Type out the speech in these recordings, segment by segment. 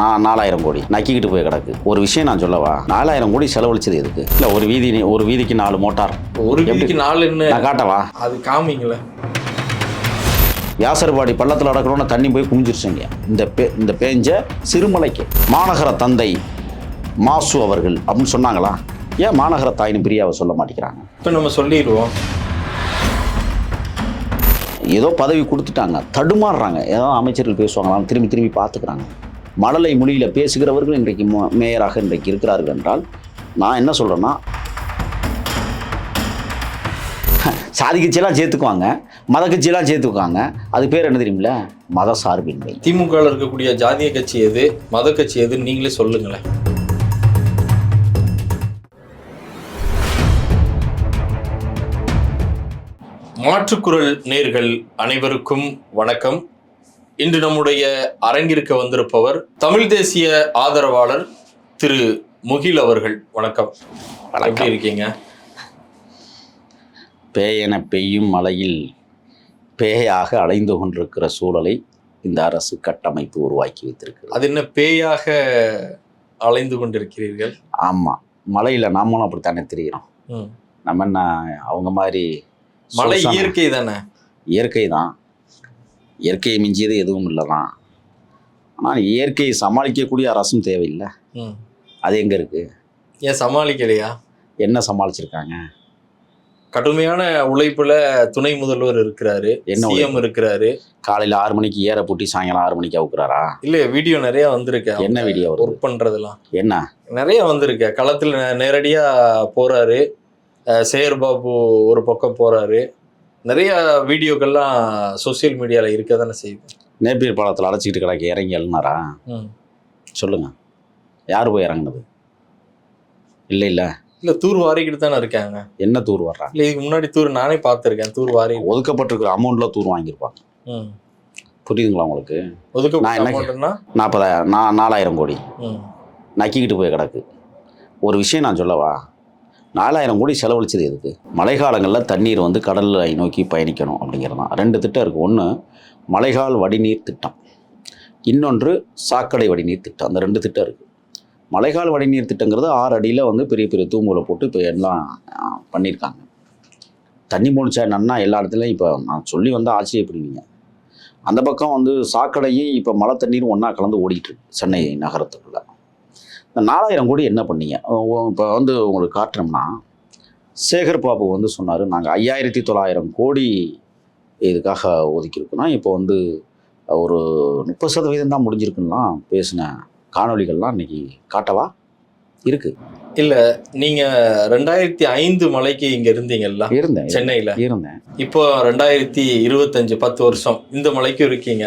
நான் நாலாயிரம் கோடி. நக்கிக்கிட்டு போய் கிடக்கு. ஒரு விஷயம் நான் சொல்லவா? நாலாயிரம் கோடி செலவழிச்சது எதுக்கு? இல்லை ஒரு வீதி ஒரு வீதிக்கு நாலு மோட்டார். ஒரு வீதிக்கு நாலுன்னு நான் காட்டவா? அது காமிங்களே. வியாசர்பாடி பள்ளத்தில் நடக்கணும்னு தண்ணி போய் குமிஞ்சிருச்சுங்க. இந்த பே இந்த பேஞ்ச சிறுமலைக்கு. மாநகர தந்தை மாசு அவர்கள் அப்படின்னு சொன்னாங்களா? ஏன் மாநகர தாயின்னு பிரியாவை சொல்ல மாட்டேங்கிறாங்க? இப்போ நம்ம சொல்லிடுவோம். ஏதோ பதவி கொடுத்துட்டாங்க. தடுமாறுறாங்க. ஏதோ அமைச்சர்கள் பேசுவாங்களாம் திரும்பி திரும்பி பார்த்துக்கிறாங்க. மழலை மொழியில் பேசுகிறவர்கள் இன்றைக்கு மேயராக இன்றைக்கு இருக்கிறார்கள் என்றால் நான் என்ன சொல்கிறேன்னா சாதி கட்சியெல்லாம் சேர்த்துக்குவாங்க மத கட்சியெல்லாம் சேர்த்துக்குவாங்க. அது பேர் என்ன தெரியுமில்ல? மத சார்பின்மை. திமுகவில் இருக்கக்கூடிய ஜாதிய கட்சி எது மத கட்சி எதுன்னு நீங்களே சொல்லுங்களேன். மாற்றுக்குரல் நேர்கள் அனைவருக்கும் வணக்கம். இன்று நம்முடைய அரங்கிற்கு வந்திருப்பவர் தமிழ் தேசிய ஆதரவாளர் திரு முகில் அவர்கள். வணக்கம். எப்படி இருக்கீங்க? பேயென பெய்யும் மழையில் பேயாக அலைந்து கொண்டிருக்கிற சூழலை இந்த அரசு கட்டமைப்பு உருவாக்கி வைத்திருக்கிறது. அது என்ன பேயாக அலைந்து கொண்டிருக்கிறீர்கள்? ஆமாம் மழையில் நாமளும் அப்படித்தானே தெரிகிறோம். நம்ம என்ன அவங்க மாதிரி சொசன- இயற்கை தானே? இயற்கை தான். இயற்கையை மிஞ்சியது எதுவும் இல்லை தான் ஆனால் இயற்கையை சமாளிக்கக்கூடிய அரசும் தேவையில்லை. அது எங்கே இருக்குது ஏன் சமாளிக்கலையா? என்ன சமாளிச்சிருக்காங்க? கடுமையான உழைப்புல துணை முதல்வர் இருக்கிறாரு என்ன சிஎம் இருக்கிறாரு. காலையில் ஆறு மணிக்கு ஏற பூட்டி சாயங்காலம் ஆறு மணிக்கு அவுக்குறாரா? இல்ல வீடியோ நிறைய வந்திருக்கு. என்ன வீடியோ ஒர்க் பண்றதெல்லாம். என்ன? நிறைய வந்திருக்கு. களத்துல நே- நேரடியா போறாரு. அஹ் சேகர் பாபு ஒரு பக்கம் போறாரு. நிறைய வீடியோக்கள்லாம் சோசியல் மீடியால இருக்க தானே செய்யுது. நேப்பியர் பாலத்தில் அடைச்சிக்கிட்டு கிடக்க இறங்கி எழுனாரா. சொல்லுங்க. யார் போய் இறங்குனது? இல்லை இல்லை. இல்ல தூர் வாரிக்கிட்டு தானே இருக்காங்க. என்ன தூர் வர்றாங்க இல்ல இதுக்கு முன்னாடி தூர் நானே பார்த்திருக்கேன் தூர் வாரி. ஒதுக்கப்பட்டிருக்கிற அமௌண்ட்ல தூர் வாங்கியிருப்பாங்க. புரியுதுங்களா உங்களுக்கு? நான் ஒதுக்கப்பட்ட என்ன- நாற்பதாயிரம் நான் நாலாயிரம் கோடி. நக்கிக்கிட்டு போய் கிடக்கு. ஒரு விஷயம் நான் சொல்லவா? நாலாயிரம் கோடி செலவழிச்சது எதுக்கு? மழைக்காலங்களில் தண்ணீர் வந்து கடலை நோக்கி பயணிக்கணும் அப்படிங்கிறது தான். ரெண்டு திட்டம் இருக்குது ஒன்று மழைக்கால் வடிநீர் திட்டம். இன்னொன்று சாக்கடை வடிநீர் திட்டம். அந்த ரெண்டு திட்டம் இருக்குது மழைக்கால் வடிநீர் திட்டங்கிறது ஆறு அடியில் வந்து பெரிய பெரிய தூம்புகளை போட்டு இப்போ எல்லாம் பண்ணியிருக்காங்க. தண்ணி மூழ்ச்சா என்னன்னா எல்லா இடத்துலையும் இப்போ நான் சொல்லி வந்தால் ஆச்சரியப்படுவீங்க அந்த பக்கம் வந்து சாக்கடையும் இப்போ மழை தண்ணீரும் ஒன்றா கலந்து ஓடிட்டு சென்னை நகரத்துக்குள்ளே. இந்த நாலாயிரம் கோடி என்ன பண்ணீங்க? இப்போ வந்து உங்களுக்கு காட்டுறோம்னா சேகர் பாபு வந்து சொன்னார் நாங்கள் ஐயாயிரத்தி தொள்ளாயிரம் கோடி இதுக்காக ஒதுக்கியிருக்கோம்னா இப்போ வந்து ஒரு முப்பது சதவீதம் தான் முடிஞ்சிருக்குன்னா பேசின காணொளிகள்லாம் இன்றைக்கி காட்டவா? இருக்குது இல்ல நீங்க ரெண்டாயிரத்தி ஐந்து மலைக்கு இங்க இருந்தீங்கல்ல? இருந்தேன். சென்னையில? இருந்தேன். இப்போ ரெண்டாயிரத்தி இருபத்தஞ்சு பத்து வருஷம் இந்த மலைக்கும் இருக்கீங்க.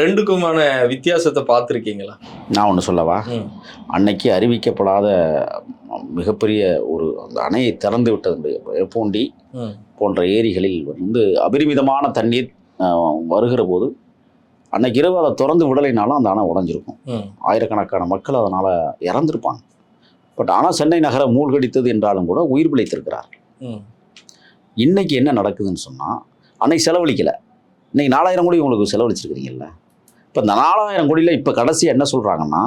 ரெண்டுக்குமான வித்தியாசத்தை பார்த்துருக்கீங்களா? நான் ஒன்று சொல்லவா? அன்னைக்கு அறிவிக்கப்படாத மிகப்பெரிய ஒரு அந்த அணையை திறந்து விட்டது பூண்டி போன்ற ஏரிகளில் வந்து அபரிமிதமான தண்ணீர் வருகிற போது அன்னைக்கு இரவு அதை திறந்து விடலைனாலும் அந்த அணை உடஞ்சிருக்கும். ஆயிரக்கணக்கான மக்கள் அதனால் இறந்துருப்பாங்க. பட் ஆனால் சென்னை நகரை மூழ்கடித்தது என்றாலும் கூட உயிர் பிழைத்திருக்கிறார். இன்னைக்கு என்ன நடக்குதுன்னு சொன்னால் அன்னைக்கு செலவழிக்கலை. இன்னைக்கு நாலாயிரம் கோடி உங்களுக்கு செலவழிச்சிருக்கிறீங்கல்ல. இப்போ இந்த நாலாயிரம் கோடியில் இப்போ கடைசியாக என்ன சொல்கிறாங்கன்னா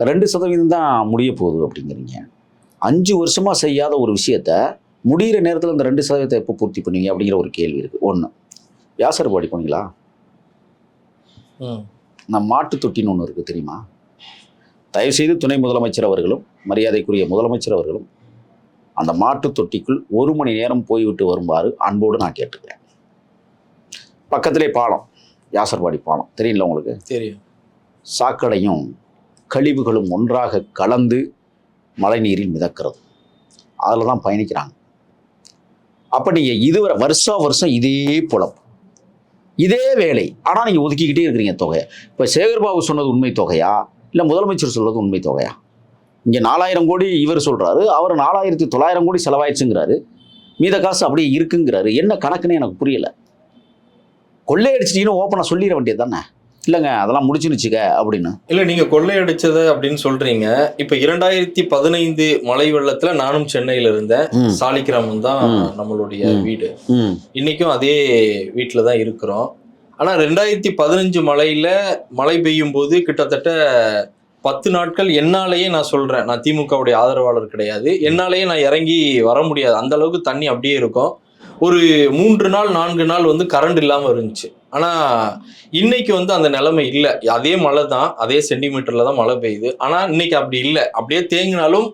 ரெண்டு சதவீதம் தான் முடிய போகுது அப்படிங்கிறீங்க. அஞ்சு வருஷமாக செய்யாத ஒரு விஷயத்த முடிகிற நேரத்தில் இந்த ரெண்டு சதவீதத்தை எப்போ பூர்த்தி பண்ணுவீங்க அப்படிங்கிற ஒரு கேள்வி இருக்குது ஒன்று வியாசர்பாடி போனீங்களா? ம். இந்த மாட்டு தொட்டின்னு ஒன்று இருக்குது தெரியுமா? தயவுசெய்து துணை முதலமைச்சர் அவர்களும் மரியாதைக்குரிய முதலமைச்சர் அவர்களும் அந்த மாட்டு தொட்டிக்குள் ஒரு மணி நேரம் போய்விட்டு வருமாறு அன்போடு நான் கேட்டுக்கிறேன். பக்கத்திலே பாலம் யாசர்பாடி பாலம். தெரியல உங்களுக்கு? தெரியும். சாக்கடையும் கழிவுகளும் ஒன்றாக கலந்து மழைநீரில் மிதக்கிறது. அதில் தான் பயணிக்கிறாங்க. அப்போ நீங்கள் இதுவரை வருஷா வருஷம் இதே பொழப்பு. இதே வேலை. ஆனால் நீங்கள் ஒதுக்கிக்கிட்டே இருக்கிறீங்க தொகையை. இப்போ சேகர்பாபு சொன்னது உண்மை தொகையா? இல்லை முதலமைச்சர் சொல்றது உண்மை தொகையா? இங்கே நாலாயிரம் கோடி இவர் சொல்கிறாரு அவர் நாலாயிரத்தி தொள்ளாயிரம் கோடி செலவாயிடுச்சுங்கிறாரு. மீத காசு அப்படியே இருக்குங்கிறாரு. என்ன கணக்குன்னு எனக்கு புரியல. கொள்ளையடிச்சிட்டீங்கன்னு ஓப்பனாக சொல்லிட வேண்டியது தானே? இல்லைங்க அதெல்லாம் முடிச்சுனுச்சுக்க அப்படின்னு. இல்ல நீங்க கொள்ளையடிச்சது அப்படின்னு சொல்றீங்க. இப்ப இரண்டாயிரத்தி பதினைந்து மழை வெள்ளத்துல நானும் சென்னையில இருந்தேன். ம். சாலிக்கிராமம் தான். நம்மளுடைய. வீடு. ம். இன்னைக்கும் அதே வீட்டில் தான் இருக்கிறோம். ஆனா ரெண்டாயிரத்தி பதினஞ்சு மழையில மழை பெய்யும் போது கிட்டத்தட்ட பத்து நாட்கள் என்னாலேயே நான் சொல்றேன். நான் திமுகவுடைய ஆதரவாளர் கிடையாது. என்னாலேயே நான் இறங்கி வர முடியாது. அந்த அளவுக்கு தண்ணி அப்படியே இருக்கும். ஒரு மூன்று நாள் நான்கு நாள் வந்து கரண்ட் இல்லாமல் இருந்துச்சு. ஆனா இன்னைக்கு வந்து அந்த நிலைமை இல்லை. அதே மழை தான். அதே சென்டிமீட்டர்ல தான் மழை பெய்யுது. ஆனா இன்னைக்கு அப்படி இல்லை. அப்படியே தேங்கினாலும்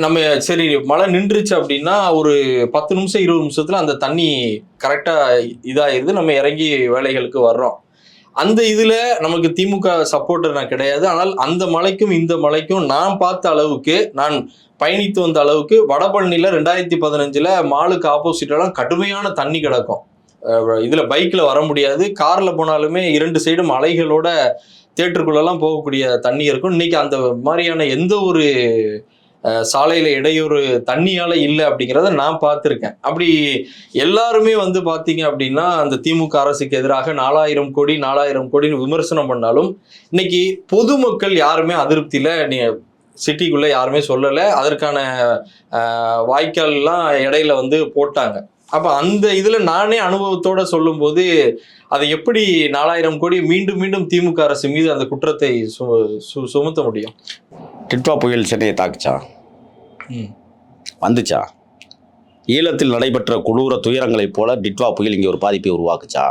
நம்ம சரி மழை நின்றுச்சு அப்படின்னா ஒரு பத்து நிமிஷம் இருபது நிமிஷத்துல அந்த தண்ணி கரெக்டா இதாயிருது. நம்ம இறங்கி வேலைகளுக்கு வர்றோம். அந்த இதுல நமக்கு திமுக சப்போர்ட்டர் நான் கிடையாது. ஆனால் அந்த மலைக்கும் இந்த மலைக்கும் நான் பார்த்த அளவுக்கு நான் பயணித்து வந்த அளவுக்கு வடபழனில ரெண்டாயிரத்தி பதினஞ்சுல மாலுக்கு ஆப்போசிட்டெல்லாம் கடுமையான தண்ணி கிடக்கும். இதில் இதுல பைக்ல வர முடியாது. கார்ல போனாலுமே இரண்டு சைடும் மலைகளோட தேட்டருக்குள்ளெல்லாம் போகக்கூடிய தண்ணி இருக்கும். இன்னைக்கு அந்த மாதிரியான எந்த ஒரு சாலையில இடையூறு தண்ணியால இல்லை அப்படிங்கிறத நான் பார்த்துருக்கேன். அப்படி எல்லாருமே வந்து பார்த்தீங்க அப்படின்னா அந்த திமுக அரசுக்கு எதிராக நாலாயிரம் கோடி நாலாயிரம் கோடின்னு விமர்சனம் பண்ணாலும் இன்னைக்கு பொதுமக்கள் யாருமே அதிருப்தியில நீ சிட்டிக்குள்ளே யாருமே சொல்லலை அதற்கான வாய்க்கால்லாம் இடையில வந்து போட்டாங்க. அப்போ அந்த இதில் நானே அனுபவத்தோட சொல்லும்போது அதை எப்படி நாலாயிரம் கோடி மீண்டும் மீண்டும் திமுக அரசு மீது அந்த குற்றத்தை சு- சு- சுமத்த முடியும்? டிட்வா புயல் சென்னையை தாக்குச்சா? வந்துச்சா? ஈழத்தில் நடைபெற்ற கொடூர துயரங்களைப் போல டிட்வா புயல் இங்கே ஒரு பாதிப்பை உருவாக்குச்சா.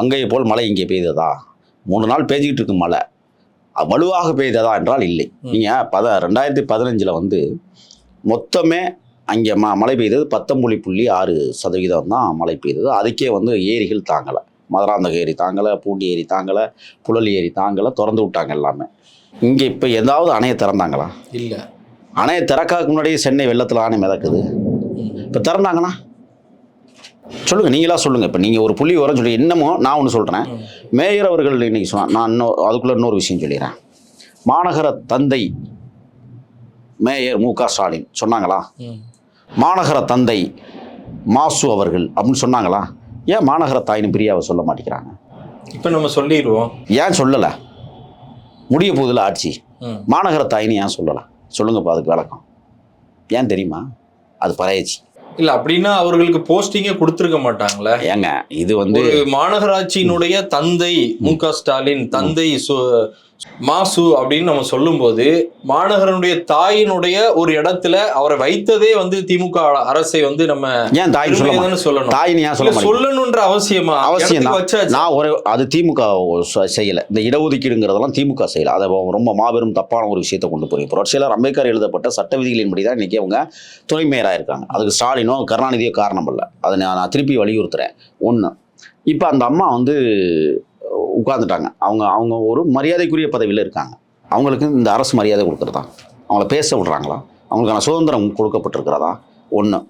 அங்கே போல் மழை இங்கே பெய்ததா? மூணு நாள் பெய்ஞ்சிக்கிட்டு இருக்கு மழை. வலுவாக பெய்ததா என்றால் இல்லை. நீங்கள் பத ரெண்டாயிரத்தி பதினஞ்சில் வந்து மொத்தமே அங்கே ம மழை பெய்தது பத்தொம்புலி புள்ளி ஆறு சதவீதம் தான் மழை பெய்தது. அதுக்கே வந்து ஏரிகள் தாங்கலை. மதுராந்தக ஏரி தாங்கலை பூண்டி ஏரி தாங்கலை புழல் ஏரி தாங்கலை திறந்து விட்டாங்க எல்லாமே. இங்கே இப்போ ஏதாவது அணையை திறந்தாங்களா? இல்ல. அணையை திறக்காதுக்கு முன்னாடியே சென்னை வெள்ளத்தில் ஆணை மிதக்குது. இப்போ திறந்தாங்கன்னா சொல்லுங்கள் நீங்களா சொல்லுங்கள் இப்போ நீங்கள் ஒரு புள்ளி வரம் சொல்லி இன்னமும் நான் ஒன்று சொல்கிறேன். மேயர் அவர்கள் இன்னைக்கு சொன்னான் நான் இன்னும் அதுக்குள்ளே இன்னொரு விஷயம் சொல்லிடுறேன். மாநகர தந்தை மேயர் மு க ஸ்டாலின் சொன்னாங்களா. மாநகர தந்தை மாசு அவர்கள் அப்படின்னு சொன்னாங்களா? ஏன் மாநகர தாயின்னு பிரியாவை சொல்ல மாட்டேங்கிறாங்க? இப்ப நம்ம சொல்லிடுவோம். ஏன் சொல்லலை? முடிய போதில் ஆட்சி. மாநகர தாயின்னு ஏன் சொல்லலை சொல்லுங்கப்பா அதுக்கு விளக்கம். ஏன் தெரியுமா? அது பழையச்சி இல்ல அப்படின்னா அவர்களுக்கு போஸ்டிங்கே கொடுத்துருக்க மாட்டாங்களே. ஏங்க இது வந்து மாநகராட்சியினுடைய தந்தை மு ஸ்டாலின் தந்தை மாசு அப்படின்னு நம்ம சொல்லும்போது மாநகரனுடைய தாயினுடைய ஒரு இடத்துல அவரை வைத்ததே வந்து திமுக அரசை வந்து நம்ம ஏன் தானே சொல்லணும். தாயின்னு ஏன் சொல்ல சொல்லணுன்ற அவசியமா? அவசியம். நான் ஒரு அது திமுக செய்யல. இந்த இடஒதுக்கீடுங்கிறதெல்லாம் திமுக செய்யல. அதை ரொம்ப மாபெரும் தப்பான ஒரு விஷயத்தை கொண்டு போய் புரட்சியாளர் அம்பேத்கர் எழுதப்பட்ட சட்ட விதிகளின்படி தான் இன்னைக்கு அவங்க துணை மேயராக இருக்காங்க. அதுக்கு ஸ்டாலினோ கருணாநிதியோ காரணம் இல்லை. அதை நான் நான் திருப்பி வலியுறுத்துறேன். ஒன்று இப்போ அந்த அம்மா வந்து உட்கார்ந்துட்டாங்க. அவங்க அவங்க ஒரு மரியாதைக்குரிய பதவியில் இருக்காங்க. அவங்களுக்கு இந்த அரசு மரியாதை கொடுக்குறதா? அவங்கள பேச விடுறாங்களா? அவங்களுக்கான சுதந்திரம் கொடுக்கப்பட்டிருக்கிறதா? ஒன்று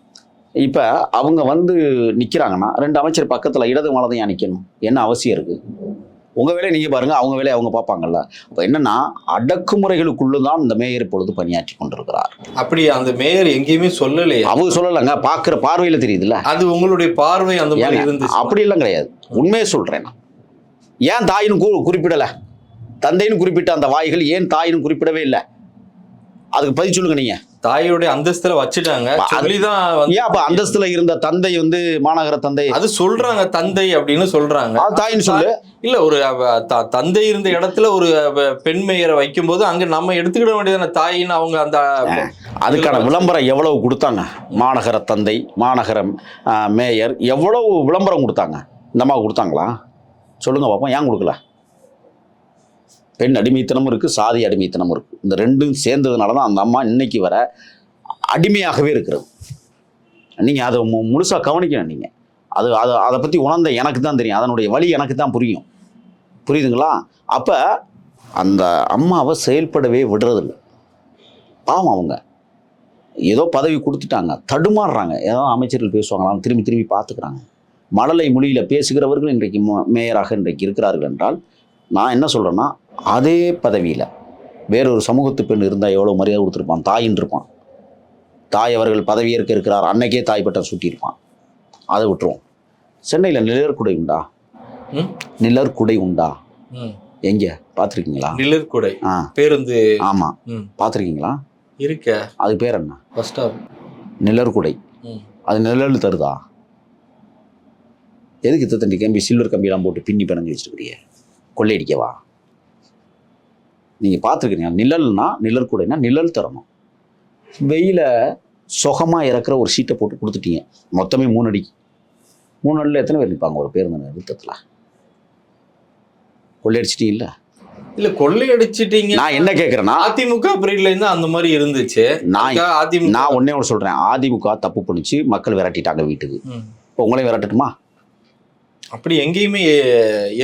இப்போ அவங்க வந்து நிற்கிறாங்கன்னா ரெண்டு அமைச்சர் பக்கத்தில் இடது ஏன் நிற்கணும் என்ன அவசியம் இருக்குது உங்கள் வேலையை நீங்கள் பாருங்கள் அவங்க வேலையை அவங்க பார்ப்பாங்கல்ல. அப்போ என்னன்னா அடக்குமுறைகளுக்குள்ளே தான் இந்த மேயர் இப்பொழுது பணியாற்றி கொண்டிருக்கிறார். அப்படி அந்த மேயர் எங்கேயுமே சொல்லலையே. அவங்க சொல்லலைங்க பார்க்குற பார்வையில் தெரியுதுல்ல. அது உங்களுடைய பார்வை அந்த மாதிரி இருந்துச்சு. அப்படியெல்லாம் கிடையாது. உண்மையை சொல்கிறேன் நான். ஏன் தாயின்னு கு குறிப்பிடலை? தந்தைன்னு குறிப்பிட்ட அந்த வாய்கள் ஏன் தாயின்னு குறிப்பிடவே இல்லை? அதுக்கு பதில் சொல்லுங்க நீங்கள் தாயோடைய அந்தஸ்துல வச்சுட்டாங்க. சொல்லிதான் ஏன் அப்போ அந்தஸ்தில் இருந்த தந்தை வந்து மாநகர தந்தை? அது சொல்றாங்க தந்தை அப்படின்னு சொல்றாங்க. தாயின்னு சொல்லு. இல்ல ஒரு தந்தை இருந்த இடத்துல ஒரு பெண் மேயரை வைக்கும்போது அங்க நம்ம எடுத்துக்கிட வேண்டியதான தாயின்னு அவங்க அந்த அதுக்கான விளம்பரம் எவ்வளவு கொடுத்தாங்க? மாநகர தந்தை மாநகரம் மேயர் எவ்வளவு விளம்பரம் கொடுத்தாங்க? இந்த கொடுத்தாங்களா? சொல்லுங்கள் பார்ப்போம் ஏன் கொடுக்கல? பெண் அடிமைத்தனமும் இருக்குது சாதி அடிமைத்தனமும் இருக்குது இந்த ரெண்டும் சேர்ந்ததுனால தான் அந்த அம்மா இன்னைக்கு வர அடிமையாகவே இருக்கிறது. நீங்கள் அதை மு முழுசாக கவனிக்கணும் நீங்கள் அது அதை அதை பற்றி உணர்ந்த எனக்கு தான் தெரியும். அதனுடைய வழி எனக்கு தான் புரியும். புரியுதுங்களா? அப்போ அந்த அம்மாவை செயல்படவே விடுறதில்ல. பாவம் அவங்க. ஏதோ பதவி கொடுத்துட்டாங்க. தடுமாறுறாங்க. ஏதோ அமைச்சர்கள் பேசுவாங்களாம் திரும்பி திரும்பி பார்த்துக்கிறாங்க. மழலை மொழியில் பேசுகிறவர்கள் இன்றைக்கு மேயராக இன்றைக்கு இருக்கிறார்கள் என்றால் நான் என்ன சொல்கிறேன்னா அதே பதவியில் வேறொரு சமூகத்து பெண் இருந்தால் எவ்வளோ மரியாதை கொடுத்துருப்பான்? தாயின்னு இருப்பான் தாய் அவர்கள் பதவியேற்க இருக்கிறார். அன்னைக்கே தாய் பட்டம் சூட்டியிருப்பான். அதை விட்டுருவோம். சென்னையில் நிழற்குடை உண்டா? நிழற்குடை உண்டா. எங்கே? பார்த்துருக்கீங்களா? நிழற்குடை ஆ. பேருந்து. ஆமாம். பார்த்துருக்கீங்களா? இருக்க. அது பேர் என்ன? ஃபர்ஸ்ட் நிழற்குடை. அது நிழல் தருதா? எதுக்கு தண்டி கம்பி சில்வர் கம்பியெல்லாம் போட்டு பின்னி பிணைஞ்சு வச்சிருக்கிறிய? கொள்ளையடிக்கவா? நீங்கள் பார்த்துருக்கீங்க நிழல்னா நிழல் கூடைனா நிழல் தரணும். வெயில சுகமாக இறக்குற ஒரு சீட்டை போட்டு கொடுத்துட்டீங்க. மொத்தமே மூணு அடிக்கு மூணு அடியில் எத்தனை பேர் நிற்பாங்க? ஒரு பேருந்து நிறுத்தத்தில். கொள்ளையடிச்சிட்டீங்கல்ல? இல்ல கொள்ளையடிச்சிட்டீங்க. நான் என்ன கேட்குறேன்னா அதிமுக பீரியட்ல இருந்து அந்த மாதிரி இருந்துச்சு. நான் அதிமுக நான் ஒன்னே ஒன்று சொல்கிறேன் அதிமுக தப்பு பண்ணிச்சு மக்கள் விரட்டிட்டாங்க வீட்டுக்கு. இப்போ உங்களையும் விரட்டட்டுமா? அப்படி எங்கேயுமே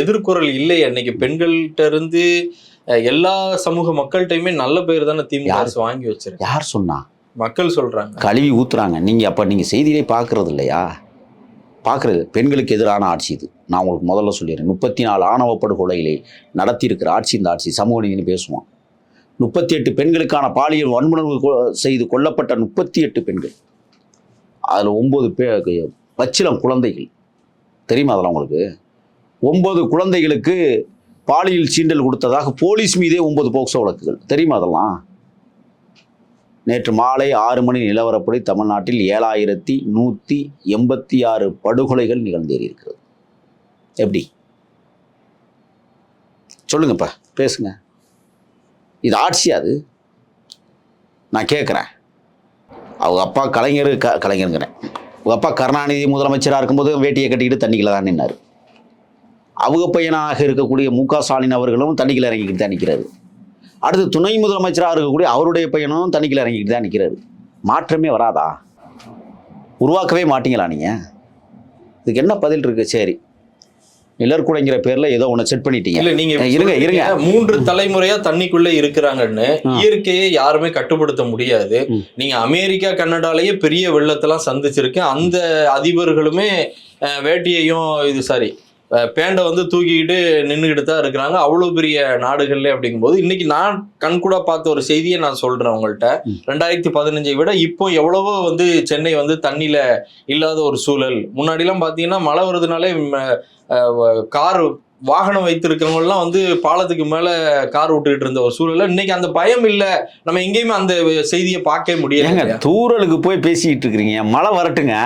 எதிர்குரல் இல்லை. அன்னைக்கு பெண்கள்கிட்ட இருந்து எல்லா சமூக மக்கள்கிட்டயுமே நல்ல பேர் தானே திமுக? அரசு வாங்கி வச்சிருக்கு. யார் சொன்னா? மக்கள் சொல்றாங்க. கழுவி ஊத்துறாங்க. நீங்கள் அப்போ நீங்கள் செய்தியிலே பார்க்கறது இல்லையா? பார்க்குறது பெண்களுக்கு எதிரான ஆட்சி இது. நான் உங்களுக்கு முதல்ல சொல்லிடுறேன். முப்பத்தி நாலு ஆணவ படுகொலைகளை நடத்தியிருக்கிற ஆட்சி இந்த ஆட்சி. சமூக நீதினு பேசுவோம். முப்பத்தி எட்டு பெண்களுக்கான பாலியல் வன்முணர்வு செய்து கொல்லப்பட்ட முப்பத்தி எட்டு பெண்கள். அதில் ஒம்பது பே பச்சிலம் குழந்தைகள். தெரியுமா அதெல்லாம் உங்களுக்கு? ஒன்பது குழந்தைகளுக்கு பாலியல் சீண்டல் கொடுத்ததாக போலீஸ் மீதே ஒன்பது போக்சோ வழக்குகள். தெரியுமா அதெல்லாம்? நேற்று மாலை ஆறு மணி நிலவரப்படி தமிழ்நாட்டில் ஏழாயிரத்தி நூற்றி எண்பத்தி ஆறு படுகொலைகள் நிகழ்ந்தேறியிருக்கிறது. எப்படி? சொல்லுங்கப்பா பேசுங்க. இது ஆட்சி அது? நான் கேட்குறேன். அவங்க அப்பா கலைஞர் க கலைஞருங்கிறேன். உங்கள் அப்பா கருணாநிதி முதலமைச்சராக இருக்கும்போது வேட்டியை கட்டிக்கிட்டு தண்ணிக்கில் தான் நின்னார். அவங்க பையனாக இருக்கக்கூடிய மு க ஸ்டாலின் அவர்களும் தண்ணிக்கில் இறங்கிக்கிட்டு தான் நிற்கிறாரு அடுத்து துணை முதலமைச்சராக இருக்கக்கூடிய அவருடைய பையனும் தண்ணிக்கில் இறங்கிக்கிட்டு தான் நிற்கிறாரு மாற்றமே வராதா? உருவாக்கவே மாட்டீங்களா நீங்கள் இதுக்கு என்ன பதில் இருக்குது சரி. நிழற்குடைங்கிற பேர்ல ஏதோ ஒன்று செட் பண்ணிட்டீங்க இல்ல நீங்க இருங்க, இருங்க. மூன்று தலைமுறையா தண்ணிக்குள்ள இருக்கிறாங்கன்னு. இயற்கையை யாருமே கட்டுப்படுத்த முடியாது. நீங்க அமெரிக்கா கனடாலேயே பெரிய வெள்ளத்தெல்லாம் சந்திச்சிருக்கேன் அந்த அதிபர்களுமே வேட்டியையும் இது சாரி பேண்டை வந்து தூக்கிக்கிட்டு நின்றுக்கிட்டு தான் இருக்கிறாங்க அவ்வளோ பெரிய நாடுகள்ல அப்படிங்கும்போது இன்னைக்கு நான் கண்கூட பார்த்த ஒரு செய்தியை நான் சொல்றேன் உங்கள்கிட்ட ம். ரெண்டாயிரத்தி பதினஞ்சை விட இப்போ எவ்வளவோ வந்து சென்னை வந்து தண்ணியில இல்லாத ஒரு சூழல் முன்னாடிலாம் பார்த்தீங்கன்னா மழை வருதுனாலே கார் வாகனம் வைத்திருக்கவங்கலாம் வந்து பாலத்துக்கு மேல கார் விட்டுக்கிட்டு இருந்த ஒரு சூழல்ல இன்னைக்கு அந்த பயம் இல்ல. நம்ம எங்கேயுமே அந்த செய்தியை பார்க்கவே முடியல ஏங்க இல்லையா? தூரலுக்கு போய் பேசிக்கிட்டு இருக்கிறீங்க. மழை வரட்டுங்க.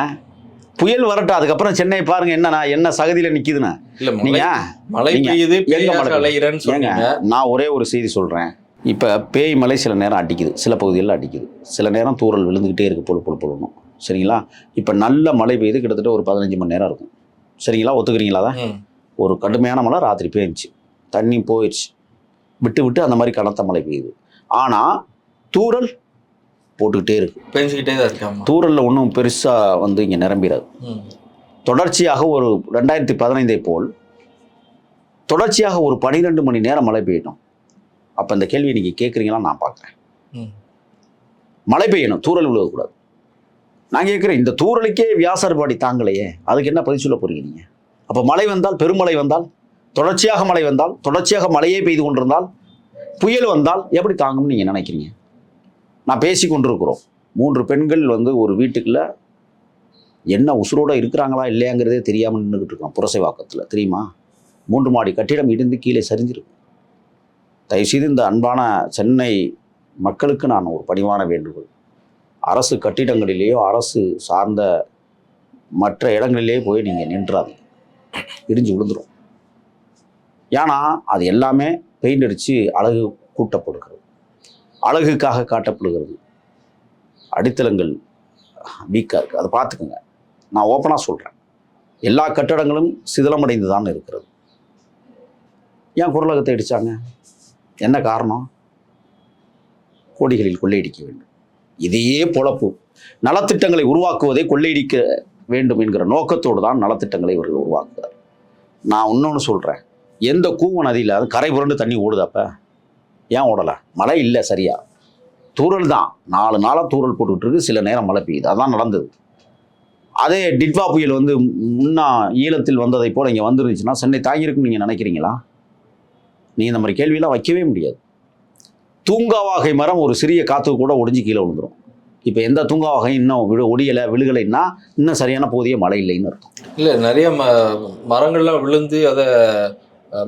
புயல் வரட்டும். அதுக்கப்புறம் சென்னை பாருங்க என்ன என்ன சகதியில நிக்குதுன்னு இல்ல மழை நீங்க மழை பெய்யுது நான் ஒரே ஒரு செய்தி சொல்கிறேன் இப்போ பேய் மலை சில நேரம் அடிக்குது. சில பகுதிகளில் அடிக்குது. சில நேரம் தூறல் விழுந்துக்கிட்டே இருக்கு. பொழு பொழு பொழுணும் சரிங்களா? இப்போ நல்ல மழை பெய்யுது கிட்டத்தட்ட ஒரு பதினஞ்சு மணி நேரம் இருக்கும். சரிங்களா? ஒத்துக்கிறீங்களா ம். ஒரு கடுமையான மழை ராத்திரி பெய்ஞ்சிச்சு தண்ணி போயிடுச்சு விட்டு விட்டு அந்த மாதிரி கனத்த மழை பெய்யுது. ஆனால் தூறல் போட்டுக்கிட்டே இருக்கு. பெஞ்சுக்கிட்டே தான் இருக்காமா தூறலில் ஒன்றும் பெருசாக வந்து இங்கே நிரம்பிடாது. தொடர்ச்சியாக ஒரு ரெண்டாயிரத்தி பதினைந்தை போல் தொடர்ச்சியாக ஒரு பன்னிரெண்டு மணி நேரம் மழை பெய்யணும் அப்போ இந்த கேள்வியை நீங்கள் கேட்குறீங்களா நான் பார்க்குறேன். மழை பெய்யணும். தூறல் விழுகக்கூடாது. நான் கேட்குறேன் இந்த தூறலுக்கே வியாசர்பாடி தாங்கலையே. அதுக்கு என்ன பதில் சொல்ல போறீங்க நீங்கள் அப்போ மழை வந்தால் பெருமழை வந்தால் தொடர்ச்சியாக மழை வந்தால் தொடர்ச்சியாக மழையே பெய்து கொண்டிருந்தால் புயல் வந்தால் எப்படி தாங்கும்னு நீங்கள் நினைக்கிறீங்க? நான் பேசி கொண்டிருக்கிறோம். மூன்று பெண்கள் வந்து ஒரு வீட்டுக்குள்ள என்ன உசுரோடு இருக்கிறாங்களா இல்லையாங்கிறதே தெரியாமல் நின்றுக்கிட்டு இருக்கோம் புரசைவாக்கத்தில் தெரியுமா? மூன்று மாடி கட்டிடம் இடிந்து கீழே சரிஞ்சிருக்கும் தயவுசெய்து இந்த அன்பான சென்னை மக்களுக்கு நான் ஒரு பணிவான வேண்டுகோள். அரசு கட்டிடங்களிலேயோ அரசு சார்ந்த மற்ற இடங்களிலேயே போய் நீங்கள் நின்றாது இடிஞ்சு விழுந்துடும் ஏன்னா அது எல்லாமே பெயிண்ட் அடித்து அழகு கூட்டப்படுகிறது. அழகுக்காக காட்டப்படுகிறது. அடித்தளங்கள் வீக்காக இருக்குது அதை பார்த்துக்குங்க. நான் ஓப்பனாக சொல்கிறேன் எல்லா கட்டடங்களும் சிதிலமடைந்து தான் இருக்கிறது. ஏன் குரலகத்தை அடித்தாங்க என்ன காரணம்? கோடிகளில் கொள்ளையடிக்க வேண்டும். இதையே பொழப்பு. நலத்திட்டங்களை உருவாக்குவதை கொள்ளையடிக்க வேண்டும் என்கிற நோக்கத்தோடு தான் நலத்திட்டங்களை இவர்கள் உருவாக்குகிறார். நான் இன்னொன்று சொல்கிறேன் எந்த கூவ நதியில் அது கரை புரண்டு தண்ணி ஓடுதாப்ப ஏன் ஓடலை? மழை இல்லை சரியா. தூறல் தான். நாலு நாளாக தூறல் போட்டுக்கிட்டு இருக்கு. சில நேரம் மழை பெய்யுது. அதான் நடந்தது. அதே டிட்வா புயல் வந்து முன்னா ஈழத்தில் வந்ததை போல் இங்கே வந்துருந்துச்சுன்னா சென்னை தாங்கியிருக்குன்னு நீங்கள் நினைக்கிறீங்களா? நீங்கள் இந்த மாதிரி கேள்வியெல்லாம் வைக்கவே முடியாது. தூங்காவாகை மரம் ஒரு சிறிய காற்று கூட ஒடிஞ்சு கீழே விழுந்துரும். இப்போ எந்த தூங்காவாகை இன்னும் விழு ஒடியலை விழுகலைன்னா இன்னும் சரியான போதிய மழை இல்லைன்னு அர்த்தம். இல்ல நிறைய ம மரங்கள்லாம் விழுந்து அதை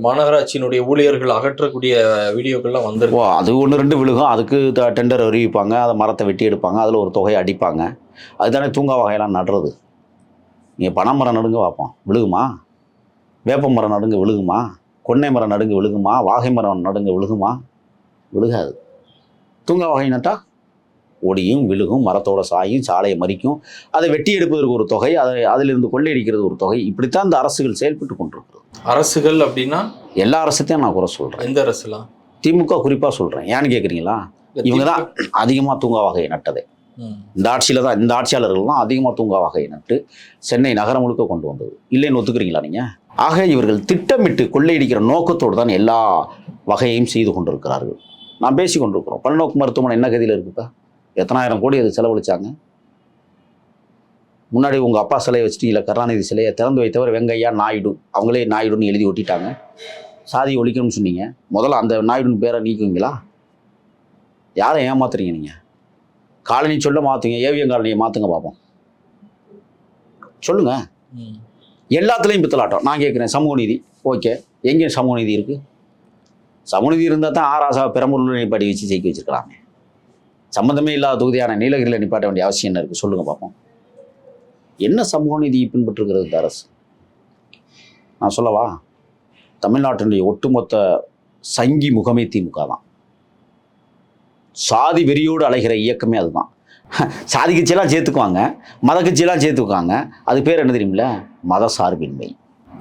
மாநகராட்சியினுடைய ஊழியர்கள் அகற்றக்கூடிய வீடியோக்கள்லாம் வந்திருக்கு. அது ஒன்று ரெண்டு விழுகும். அதுக்கு த- டெண்டர் அறிவிப்பாங்க. அதை மரத்தை வெட்டி எடுப்பாங்க. அதில் ஒரு தொகையை அடிப்பாங்க. அதுதானே தூங்கா வகையெல்லாம் நடுறது. நீங்கள் பனை மரம் நடுங்க பார்ப்போம் விழுகுமா? வேப்ப மரம் நடுங்க விழுகுமா? கொன்னை மரம் நடுங்க விழுகுமா? வாகை மரம் நடுங்க விழுகுமா? விழுகாது. தூங்கா வகை நட்டா ஒடியும் விழுகும் மரத்தோட சாயும் சாலையை மறிக்கும். அதை வெட்டி எடுப்பதற்கு ஒரு தொகை அதை அதிலிருந்து கொள்ளையடிக்கிறது ஒரு தொகை. இப்படித்தான் இந்த அரசுகள் செயல்பட்டு கொண்டிருக்கிறது. அரசுகள் அப்படின்னா? எல்லா அரசத்தையும் நான் குறை சொல்கிறேன் எந்த அரசுலாம் திமுக குறிப்பாக சொல்கிறேன் ஏன்னு கேட்குறீங்களா இவங்க தான் அதிகமாக தூங்கா வகையை நட்டதே. இந்த ஆட்சியில் தான் இந்த ஆட்சியாளர்கள் தான் அதிகமாக தூங்கா வகையை நட்டு சென்னை நகரம் முழுக்க கொண்டு வந்தது. இல்லைன்னு ஒத்துக்கிறீங்களா நீங்கள் ஆக இவர்கள் திட்டமிட்டு கொள்ளையடிக்கிற நோக்கத்தோடு தான் எல்லா வகையையும் செய்து கொண்டிருக்கிறார்கள். நான் பேசி கொண்டிருக்கிறோம் பல்நோக்கு மருத்துவமனை என்ன கதியில் இருக்குப்பா எத்தனாயிரம் கோடி அது செலவழிச்சாங்க? முன்னாடி உங்கள் அப்பா சிலையை வச்சுட்டு இல்லை கருணாநிதி சிலையை திறந்து வைத்தவர் வெங்கையா நாயுடு. அவங்களே நாயுடுன்னு எழுதி ஒட்டிட்டாங்க. சாதி ஒழிக்கணும்னு சொன்னீங்க. முதல்ல அந்த நாயுடுன்னு பேரை நீக்குவீங்களா? யாரை ஏமாத்துறீங்க நீங்கள் காலனி சொல்ல மாற்றுங்க ஏவிஎம் காலனியை மாற்றுங்க பார்ப்போம் சொல்லுங்க. ம். எல்லாத்துலேயும் பித்தலாட்டம். நான் கேட்குறேன் சமூக நீதி. ஓகே. எங்கே சமூக நீதி இருக்குது சமூக இருந்தால் தான் ஆராசா பெரம்பலூரில் நிப்பாட்டி வச்சு ஜெயிக்க வச்சிருக்கலாமே. சம்மந்தமே இல்லாத தொகுதியான நீலகிரியில் நிப்பாட்ட வேண்டிய அவசியம் என்ன இருக்குது சொல்லுங்கள் பார்ப்போம் என்ன சமூக நீதியை பின்பற்றுகிறது இந்த அரசு? நான் சொல்லவா? தமிழ்நாட்டினுடைய ஒட்டுமொத்த சங்கி முகமே திமுக தான். சாதி வெறியோடு அலைகிற இயக்கமே அதுதான். சாதி கட்சியெல்லாம் சேர்த்துக்குவாங்க மத கட்சியெல்லாம் சேர்த்துக்குவாங்க. அது பேர் என்ன தெரியுமில்ல? மத சார்பின்மை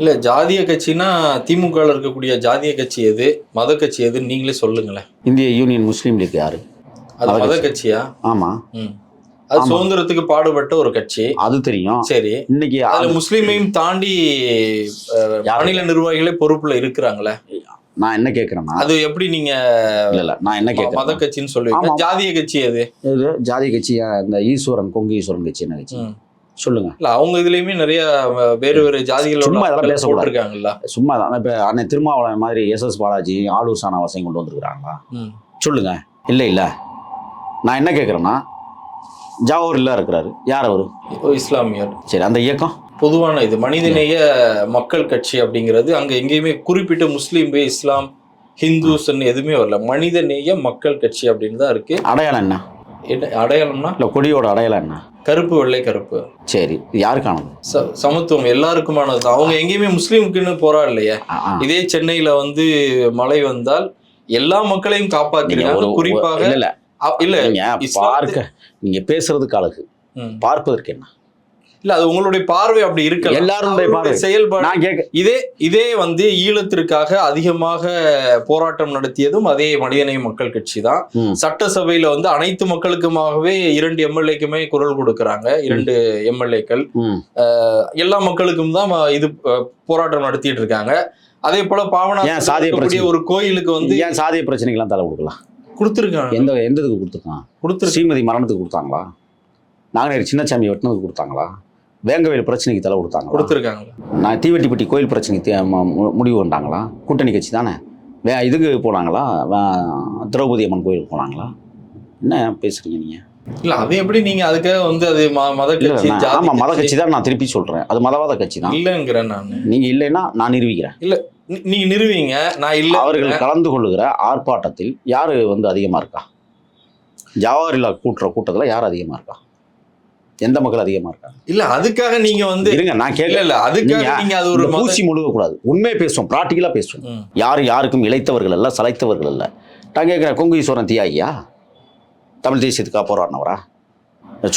இல்ல ஜாதிய கட்சினா திமுக ல இருக்கக்கூடிய ஜாதிய கட்சி எது மத கட்சி எதுன்னு நீங்களே சொல்லுங்களேன் இந்திய யூனியன் முஸ்லீம் லீக் யாரு அது மத மத கட்சி. கட்சியா ஆமாம். அது. சுதந்திரத்துக்கு பாடுபட்ட ஒரு கட்சி அது தெரியும் சரி இன்னைக்கு அது- முஸ்லீமையும் தாண்டி? மாநில நிர்வாகிகளே பொறுப்புல இருக்கிறாங்களே நான் என்ன கேட்குறேன்னா அது எப்படி நீங்க இல்லை இல்லை நான் என்ன ம- மத கேட்குறேன் கட்சின்னு சொல்லுவீங்க. ஜாதிய கட்சி எது இது ஜாதி கட்சி இந்த ஈஸ்வரன் கொங்கு ஈஸ்வரன் கட்சி என்ன கட்சி. சொல்லுங்க. இல்ல அவங்க இதுலயுமே நிறைய வேறு வேறு ஜாதிகளோட சும்மா இதெல்லாம் பேசக்கூடாது. போட்டிருக்காங்கல்ல. சும்மா தான் இப்போ அன்னை திருமாவளவன் மாதிரி எஸ் எஸ் பாலாஜி ஆளூர் சாணவாசையும் கொண்டு வந்திருக்கிறாங்களா. சொல்லுங்க. இல்லை இல்லை. நான் என்ன கேட்குறேன்னா ஜவஹர்லா இருக்கிறாரு. யார் அவரு? இஸ்லாமியர். சரி அந்த இயக்கம்? பொதுவான இது மனிதநேய மக்கள் கட்சி அப்படிங்கிறது அங்க எங்கேயுமே குறிப்பிட்ட முஸ்லீம் இஸ்லாம் ஹிந்துஸ்ன்னு எதுவுமே வரல. மனிதநேய மக்கள் கட்சி அப்படின்னு தான் இருக்கு. அடையாளம் என்ன? என்ன அடையாளம்னா? இல்லை கொடியோட அடையாளம் என்ன? கருப்பு வெள்ளை கருப்பு. சரி யாருக்கானது ச- சமத்துவம் எல்லாருக்குமானது அவங்க எங்கேயுமே முஸ்லீமுக்குன்னு போராடலையே. இதே சென்னையில வந்து மழை வந்தால் எல்லா மக்களையும் ஒரு குறிப்பாக இல்ல இல்ல. பார்க்க நீங்க பேசுறதுக்கு அழகு. பார்ப்பதற்கு என்ன? இல்ல அது உங்களுடைய பார்வை அப்படி எல்லாருடைய அவருடைய பார்வை. செயல்பாடு. நான் கேட்க இதே இதே வந்து ஈழத்திற்காக அதிகமாக போராட்டம் நடத்தியதும் அதே மனிதநேய மக்கள் கட்சி தான். சட்டசபையில வந்து அனைத்து மக்களுக்குமாகவே இரண்டு எம்எல்ஏக்குமே குரல் கொடுக்கறாங்க. இரண்டு எம்எல்ஏக்கள். எல்லா மக்களுக்கும் தான் இது போராட்டம் நடத்திட்டு இருக்காங்க. அதே போல பாவனா சாதிய பிரச்சனை? ஒரு கோயிலுக்கு வந்து ஏன் சாதிய பிரச்சனைக்கெல்லாம் தலை கொடுக்கலாம் கொடுத்துருக்காங்க. எந்த எந்த இதுக்கு கொடுத்துருக்கான்? கொடுத்துருக்கு ஸ்ரீமதி மரணத்துக்கு கொடுத்தாங்களா? நாங்கநேரி சின்னசாமி வெட்டினதுக்கு கொடுத்தாங்களா? வேங்கவேல் பிரச்சனைக்கு தலை கொடுத்தாங்களா? கொடுத்துருக்காங்க. நான் தீவெட்டிப்பட்டி கோயில் பிரச்சனைக்கு முடிவு பண்ணாங்களா கூட்டணி கட்சி தானே. வே இதுக்கு போனாங்களா? திரௌபதி அம்மன் கோயிலுக்கு போனாங்களா? என்ன பேசுறீங்க நீங்க? இல்ல அது எப்படி நீங்க அதுக்காக வந்து அது மத இல்ல, கட்சி ஆமா மத கட்சி? தான் நான் திருப்பி சொல்றேன். அது மதவாத கட்சி தான். இல்லங்கிறேன் நான். நீங்க இல்லைன்னா நான் நிரூபிக்கிறேன். நீ- நீங்க நிறுவீங்க நான் இல்ல. அவர்கள் கலந்து கொள்ளுகிற ஆர்ப்பாட்டத்தில் யார் வந்து அதிகமாக இருக்கா? ஜவஹர்லால் கூட்டுற கூட்டத்தில் யார் அதிகமாக இருக்கா? எந்த மக்கள் அதிகமாக இருக்காங்க? இல்ல அதுக்காக நீங்க வந்து இருங்க நான் கேட்கல இல்ல அதுக்காக நீங்க அது ஒரு பூசி முழுகக்கூடாது உண்மையை பேசுவோம் ப்ராக்டிக்கலாக பேசுவோம். யார் யாருக்கும் இழைத்தவர்கள் அல்ல சளைத்தவர்கள் அல்ல. நான் கேட்குறேன் கொங்கு ஈஸ்வரன் தியாகியா தமிழ் தேசியத்துக்காக போராடினவரா?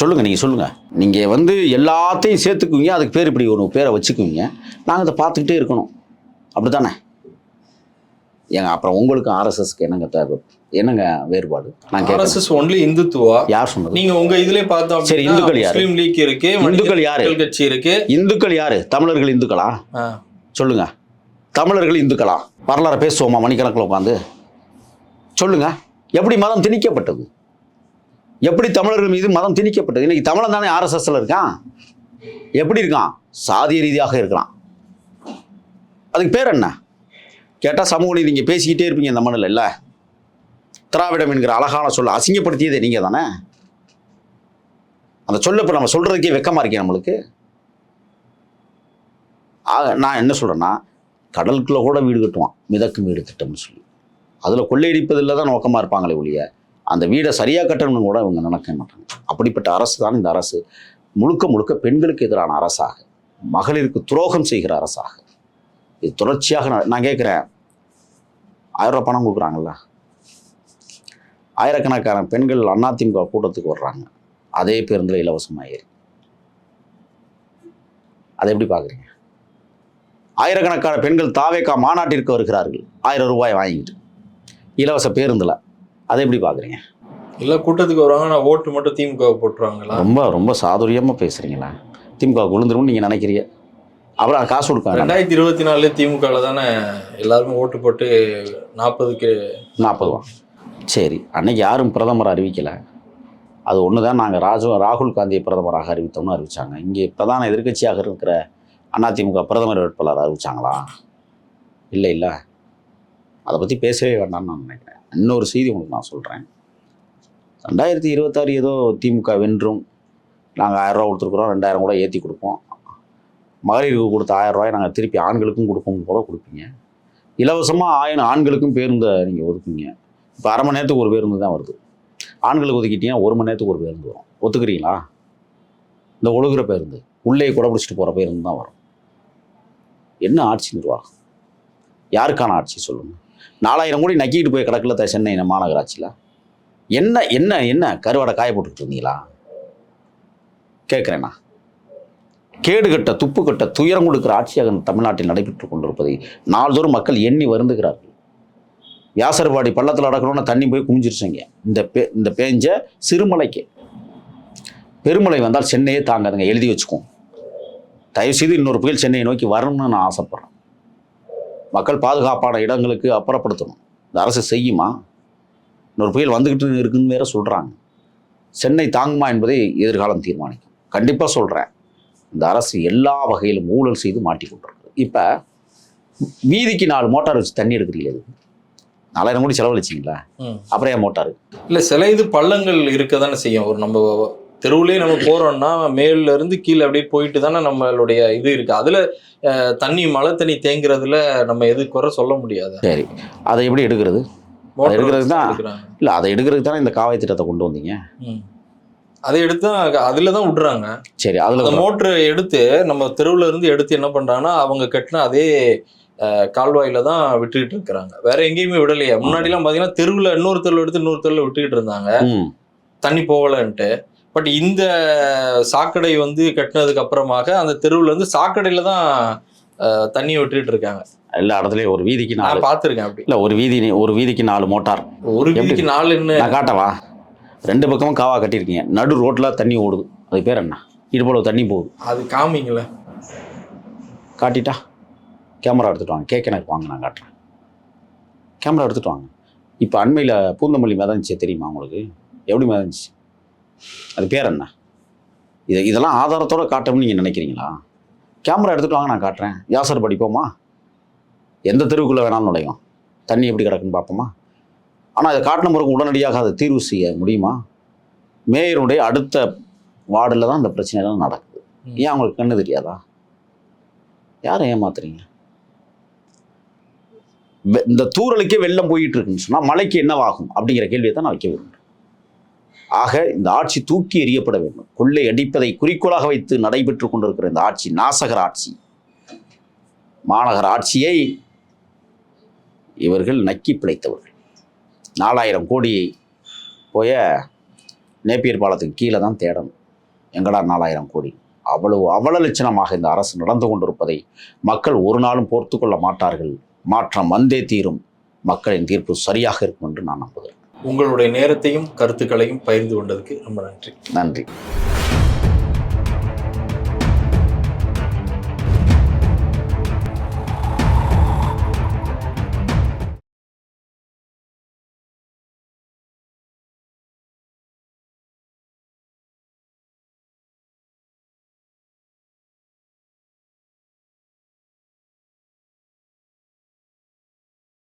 சொல்லுங்க நீங்கள் சொல்லுங்க. நீங்கள் வந்து எல்லாத்தையும் சேர்த்துக்குவீங்க அதுக்கு பேர் இப்படி ஒரு பேரை வச்சுக்குவீங்க. நாங்கள் அதை பார்த்துக்கிட்டே இருக்கணும். அப்படி தானே ஏங்க அப்புறம் உங்களுக்கு ஆர்எஸ்எஸ்க்கு என்னங்க தேவை? என்னங்க வேறுபாடு? நான் ஆர்எஸ்எஸ் ஒன்லி இந்துத்துவா? யார் சொன்னது? நீங்க உங்க இதுலயே பார்த்தோம் சரி, இந்துக்கள் யாரு? முஸ்லீம் லீக் இருக்கு இந்துக்கள் யாரு? கட்சி இருக்கு. இந்துக்கள் யாரு? தமிழர்கள் இந்துக்களா. சொல்லுங்க. தமிழர்கள் இந்துக்களா? வரலாறு பேசுவோமா? மணிக்கணக்கில் உட்காந்து சொல்லுங்க. எப்படி மதம் திணிக்கப்பட்டது? எப்படி தமிழர்கள் மீது மதம் திணிக்கப்பட்டது? இன்னைக்கு தமிழன் தானே ஆர்எஸ்எஸ்ல இருக்கான்? எப்படி இருக்கான்? சாதிய ரீதியாக இருக்கிறான் அதுக்கு பேர் என்ன? கேட்டால் சமூக நீதி நீங்கள் பேசிக்கிட்டே இருப்பீங்க இந்த மண்ணில் இல்லை? திராவிடம் என்கிற அழகான சொல்ல அசிங்கப்படுத்தியதே நீங்கள் தானே? அந்த சொல்ல இப்போ நம்ம சொல்கிறதுக்கே வெக்கமாக இருக்கே நம்மளுக்கு. ஆக நான் என்ன சொல்கிறேன்னா கடலுக்குள்ளே கூட வீடு கட்டுவான் மிதக்கும் வீடு திட்டம்னு சொல்லி. அதில் கொள்ளையடிப்பதில் தான் நோக்கமாக இருப்பாங்களே ஒழிய அந்த வீடை சரியாக கட்டணும்னு கூட இவங்க நினைக்க மாட்டாங்க. அப்படிப்பட்ட அரசு தான் இந்த அரசு. முழுக்க முழுக்க பெண்களுக்கு எதிரான அரசாக மகளிருக்கு துரோகம் செய்கிற அரசாக. இது தொடர்ச்சியாக நான் நான் கேட்குறேன். ஆயிரம் ரூபாய் பணம் கொடுக்குறாங்கல்ல. ஆயிரக்கணக்கான பெண்கள் அதிமுக கூட்டத்துக்கு வர்றாங்க. அதே பேருந்தில் இலவசமாக. ஏறி அதை எப்படி பார்க்குறீங்க? ஆயிரக்கணக்கான பெண்கள் தாவேக்கா மாநாட்டிற்கு வருகிறார்கள். ஆயிரம் ரூபாய் வாங்கிட்டு. இலவச பேருந்தில். அதை எப்படி பார்க்குறீங்க? இல்ல கூட்டத்துக்கு வருவாங்க. நான் ஓட்டு மட்டும் திமுக போட்டுருவாங்களா? ரொம்ப ரொம்ப சாதுரியமாக பேசுகிறீங்களா திமுக விழுந்துரும்னு நீங்கள் நினைக்கிறீங்க. அப்புறம் காசு கொடுக்க ரெண்டாயிரத்தி இருபத்தி நாலு திமுகல தானே எல்லாருமே ஓட்டு போட்டு நாற்பதுக்கு நாற்பது ரூபா. சரி அன்னைக்கு யாரும் பிரதமர் அறிவிக்கலை. அது ஒன்று தான் நாங்கள் ராஜு ராகுல் காந்தியை பிரதமராக அறிவித்தோம்னு அறிவிச்சாங்க. இங்கே பிரதான எதிர்க்கட்சியாக இருக்கிற அதிமுக பிரதமர் வேட்பாளர் அறிவிச்சாங்களா? இல்லை இல்லை. அதை பற்றி பேசவே வேண்டாம்னு நான் நினைக்கிறேன். இன்னொரு செய்தி உங்களுக்கு நான் சொல்கிறேன் ரெண்டாயிரத்தி இருபத்தாறு ஏதோ திமுக வென்றும் நாங்கள் ஆயிரரூவா கொடுத்துருக்குறோம் ரெண்டாயிரம் கூட ஏற்றி கொடுப்போம். மகளிருக்கு கொடுத்த ஆயிரம் ரூபாய் நாங்கள் திருப்பி ஆண்களுக்கும் கொடுப்போம் கூட கொடுப்பீங்க. இலவசமாக ஆயிரம் ஆண்களுக்கும் பேருந்தை நீங்கள் ஒதுக்குங்க. இப்போ அரை மணி நேரத்துக்கு ஒரு பேருந்து தான் வருது. ஆண்களுக்கு ஒதுக்கிட்டீங்கன்னா ஒரு மணி நேரத்துக்கு ஒரு பேருந்து வரும். ஒத்துக்கிறீங்களா? இந்த ஒழுகுற பேருந்து உள்ளே கூட பிடிச்சிட்டு போகிற பேருந்து தான் வரும். என்ன ஆட்சி நிர்வாகம்? யாருக்கான ஆட்சி சொல்லுங்கள் நாலாயிரம் கோடி நக்கிட்டு போய் கிடக்கல த- சென்னை மாநகராட்சியில். என்ன என்ன என்ன கருவாடை காய போட்டுக்கிட்டு இருந்தீங்களா? கேட்குறேண்ணா கேடு கட்ட துயரம் கொடுக்கிற ஆட்சியாக தமிழ்நாட்டில் நடைபெற்று கொண்டிருப்பதை நாள்தோறும் மக்கள் எண்ணி வருந்துகிறார்கள். வியாசர்பாடி பள்ளத்தில் அடக்கணும்னா தண்ணி போய் குமிஞ்சிருச்சுங்க. இந்த பே இந்த பேஞ்ச சிறுமலைக்கு. பெருமலை வந்தால் சென்னையே தாங்காதுங்க எழுதி வச்சுக்கோம். தயவுசெய்து இன்னொரு புயல் சென்னையை நோக்கி வரணும்னு நான் ஆசைப்பட்றேன். மக்கள் பாதுகாப்பான இடங்களுக்கு அப்புறப்படுத்தணும். இந்த அரசு செய்யுமா? இன்னொரு புயல் வந்துக்கிட்டு இருக்குன்னு வேற சொல்கிறாங்க சென்னை தாங்குமா என்பதை எதிர்காலம் தீர்மானிக்கும். கண்டிப்பாக சொல்கிறேன் இந்த அரசு எல்லா வகையிலும் ஊழல் செய்து மாட்டி கொண்டிருக்கு இப்போ வீதிக்கு நாலு மோட்டார் வச்சு தண்ணி எடுக்கிறீங்களே இது? நாலாயிரம் கோடி செலவழிச்சிங்களா. அப்புறம் ஏன் மோட்டார்? இல்ல சில இது பள்ளங்கள் இருக்க தானே செய்யும். ஒரு நம்ம தெருவுலயே நம்ம போறோம்னா மேல்ல இருந்து கீழே அப்படியே போயிட்டு தானே நம்மளுடைய இது இருக்கு. அதுல தண்ணி மழை தண்ணி தேங்குறதுல நம்ம எது குறை சொல்ல முடியாது. சரி. அதை எப்படி எடுக்கிறது? எடுக்கிறது தான். எடுக்கிறாங்க. இல்லை அதை எடுக்கிறதுக்கு தானே இந்த காவாய் திட்டத்தை கொண்டு வந்தீங்க. அதை எடுத்து அதுல தான் விடுறாங்க. சரி அதில் மோட்டரை எடுத்து நம்ம தெருவுல இருந்து எடுத்து என்ன பண்றாங்கன்னா அவங்க கட்டின அதே கால்வாயில தான் விட்டுக்கிட்டு இருக்கிறாங்க. வேற எங்கேயுமே விடலையே. முன்னாடி எல்லாம் பாத்தீங்கன்னா தெருவுல இன்னொரு தெருவில் எடுத்து இன்னொரு தெருவில் விட்டுக்கிட்டு இருந்தாங்க. தண்ணி போகலன்ட்டு. பட் இந்த சாக்கடை வந்து கட்டினதுக்கு அப்புறமாக அந்த தெருவுல இருந்து சாக்கடையில தான் தண்ணியை விட்டுட்டு இருக்காங்க. எல்லா இடத்துலையும் ஒரு வீதிக்கு நாலு. நான் பார்த்துருக்கேன் அப்படி. இல்லை ஒரு வீதி ஒரு வீதிக்கு நாலு மோட்டார். ஒரு வீதிக்கு நாலுன்னு நான் காட்டவா? ரெண்டு பக்கமும் காவா கட்டியிருக்கீங்க. நடு ரோட்டில் தண்ணி ஓடுது. அது பேர் என்ன? இடுப்பளவு தண்ணி போகுது. அது காமிங்கள காட்டிட்டா? கேமரா எடுத்துட்டு வாங்க. எனக்கு வாங்க நான் காட்டுறேன். கேமரா எடுத்துட்டு வாங்க. இப்போ அண்மையில் பூந்தமல்லி மிதந்துச்சு தெரியுமா உங்களுக்கு? எப்படி மிதந்துச்சு அது பேர் என்ன? இது இதெல்லாம் ஆதாரத்தோட காட்டணும்னு நீங்கள் நினைக்கிறீங்களா? கேமரா எடுத்துட்டு வாங்க நான் காட்டுறேன். யாசர் படிப்போமா? எந்த தெருவுக்குள்ளே வேணாலும் நுழையும். தண்ணி எப்படி கிடக்குன்னு பார்ப்போமா? ஆனால் இதை காட்டின பிறகு உடனடியாக அதை தீர்வு செய்ய முடியுமா? மேயருடைய அடுத்த வார்டில் தான் இந்த பிரச்சனைலாம் நடக்குது. ஏன் அவங்களுக்கு கண்ணு தெரியாதா? யாரை ஏமாத்துறீங்க? இந்த தூறலுக்கே வெள்ளம் போயிட்டு இருக்குன்னு சொன்னால் மழைக்கு என்னவாகும் அப்படிங்கிற கேள்வியை தான் நான் வைக்க விரும்புகிறேன். ஆக இந்த ஆட்சி தூக்கி எறியப்பட வேண்டும். கொள்ளை அடிப்பதை குறிக்கோளாக வைத்து நடைபெற்று கொண்டிருக்கிற இந்த ஆட்சி நாசகர் ஆட்சி மாநகர ஆட்சியை இவர்கள் நக்கி பிழைத்தவர்கள். நாலாயிரம் கோடியை போய நேப்பியர் பாலத்துக்கு கீழே தான் தேடணும். எங்கடா நாலாயிரம் கோடி? அவ்வளவு அவல லட்சணமாக இந்த அரசு நடந்து கொண்டிருப்பதை மக்கள் ஒரு நாளும் பொறுத்து கொள்ள மாட்டார்கள். மாற்றம் வந்தே தீரும். மக்களின் தீர்ப்பு சரியாக இருக்கும் என்று நான் நம்புகிறேன். உங்களுடைய நேரத்தையும் கருத்துக்களையும் பகிர்ந்து கொண்டதுக்கு ரொம்ப நன்றி. நன்றி.